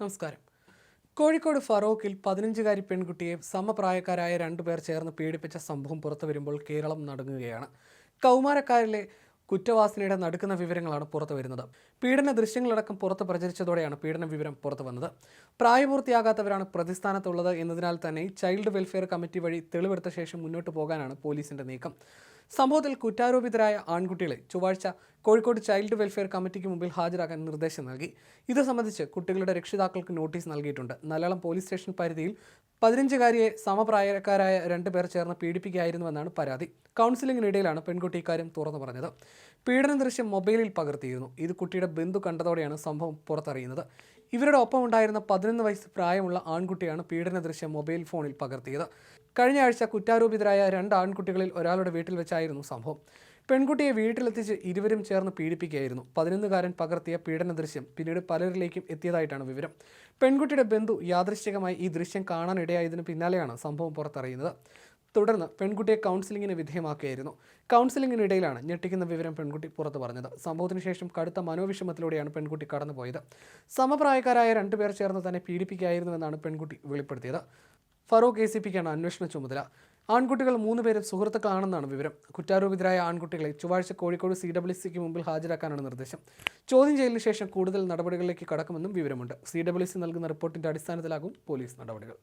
നമസ്കാരം. കോഴിക്കോട് ഫറോക്കിൽ പതിനഞ്ചുകാരി പെൺകുട്ടിയെ സമപ്രായക്കാരായ രണ്ടുപേർ ചേർന്ന് പീഡിപ്പിച്ച സംഭവം പുറത്തു വരുമ്പോൾ കേരളം നടങ്ങുകയാണ്. കൗമാരക്കാരിലെ കുറ്റവാസനയുടെ നടുക്കുന്ന വിവരങ്ങളാണ് പുറത്തു വരുന്നത്. പീഡന ദൃശ്യങ്ങളടക്കം പുറത്ത് പ്രചരിച്ചതോടെയാണ് പീഡന വിവരം പുറത്തു വന്നത്. പ്രായപൂർത്തിയാകാത്തവരാണ് പ്രതിസ്ഥാനത്തുള്ളത് എന്നതിനാൽ തന്നെ ചൈൽഡ് വെൽഫെയർ കമ്മിറ്റി വഴി തെളിവെടുത്ത ശേഷം മുന്നോട്ട് പോകാനാണ് പോലീസിന്റെ നീക്കം. സംഭവത്തിൽ കുറ്റാരോപിതരായ ആൺകുട്ടികളെ ചൊവ്വാഴ്ച കോഴിക്കോട് ചൈൽഡ് വെൽഫെയർ കമ്മിറ്റിക്ക് മുമ്പിൽ ഹാജരാക്കാൻ നിർദ്ദേശം നൽകി. ഇത് സംബന്ധിച്ച് കുട്ടികളുടെ രക്ഷിതാക്കൾക്ക് നോട്ടീസ് നൽകിയിട്ടുണ്ട്. നല്ലളം പോലീസ് സ്റ്റേഷൻ പരിധിയിൽ പതിനഞ്ചുകാരിയെ സമപ്രായക്കാരായ രണ്ടുപേർ ചേർന്ന് പീഡിപ്പിക്കുകയായിരുന്നുവെന്നാണ് പരാതി. കൗൺസിലിംഗിനിടയിലാണ് പെൺകുട്ടി ഇക്കാര്യം തുറന്നു പറഞ്ഞത്. പീഡന ദൃശ്യം മൊബൈലിൽ പകർത്തിയിരുന്നു. ഇത് കുട്ടിയുടെ ബന്ധു കണ്ടതോടെയാണ് സംഭവം പുറത്തറിയുന്നത്. ഇവരുടെ ഒപ്പം ഉണ്ടായിരുന്ന പതിനൊന്ന് വയസ്സ് പ്രായമുള്ള ആൺകുട്ടിയാണ് പീഡന ദൃശ്യം മൊബൈൽ ഫോണിൽ പകർത്തിയത്. കഴിഞ്ഞ ആഴ്ച കുറ്റാരോപിതരായ രണ്ട് ആൺകുട്ടികളിൽ ഒരാളുടെ വീട്ടിൽ വെച്ചായിരുന്നു സംഭവം. പെൺകുട്ടിയെ വീട്ടിലെത്തിച്ച് ഇരുവരും ചേർന്ന് പീഡിപ്പിക്കുകയായിരുന്നു. പതിനൊന്നുകാരൻ പകർത്തിയ പീഡന ദൃശ്യം പിന്നീട് പലരിലേക്കും എത്തിയതായിട്ടാണ് വിവരം. പെൺകുട്ടിയുടെ ബന്ധു യാദൃശ്ചികമായി ഈ ദൃശ്യം കാണാനിടയായതിനു പിന്നാലെയാണ് സംഭവം പുറത്തറിയുന്നത്. തുടർന്ന് പെൺകുട്ടിയെ കൗൺസിലിങ്ങിന് വിധേയമാക്കുകയായിരുന്നു. കൗൺസിലിങ്ങിനിടയിലാണ് ഞെട്ടിക്കുന്ന വിവരം പെൺകുട്ടി പുറത്തു പറഞ്ഞത്. സംഭവത്തിന് ശേഷം കടുത്ത മനോവിഷമത്തിലൂടെയാണ് പെൺകുട്ടി കടന്നുപോയത്. സമപ്രായക്കാരായ രണ്ടുപേർ ചേർന്ന് തന്നെ പീഡിപ്പിക്കുകയായിരുന്നുവെന്നാണ് പെൺകുട്ടി വെളിപ്പെടുത്തിയത്. ഫറൂഖ് എ സി പിക്കാണ് അന്വേഷണ ചുമതല. ആൺകുട്ടികൾ മൂന്ന് പേരും സുഹൃത്തുക്കളാണെന്നാണ് വിവരം. കുറ്റാരോപിതരായ ആൺകുട്ടികളെ ചൊവ്വാഴ്ച കോഴിക്കോട് സി ഡബ്ല്യു സിക്ക് മുമ്പിൽ ഹാജരാക്കാനാണ് നിർദ്ദേശം. ചോദ്യം ചെയ്യലിന് ശേഷം കൂടുതൽ നടപടികളിലേക്ക് കടക്കുമെന്നും വിവരമുണ്ട്. സി ഡബ്ല്യു സി നൽകുന്ന റിപ്പോർട്ടിന്റെ അടിസ്ഥാനത്തിലാകും പോലീസ് നടപടികൾ.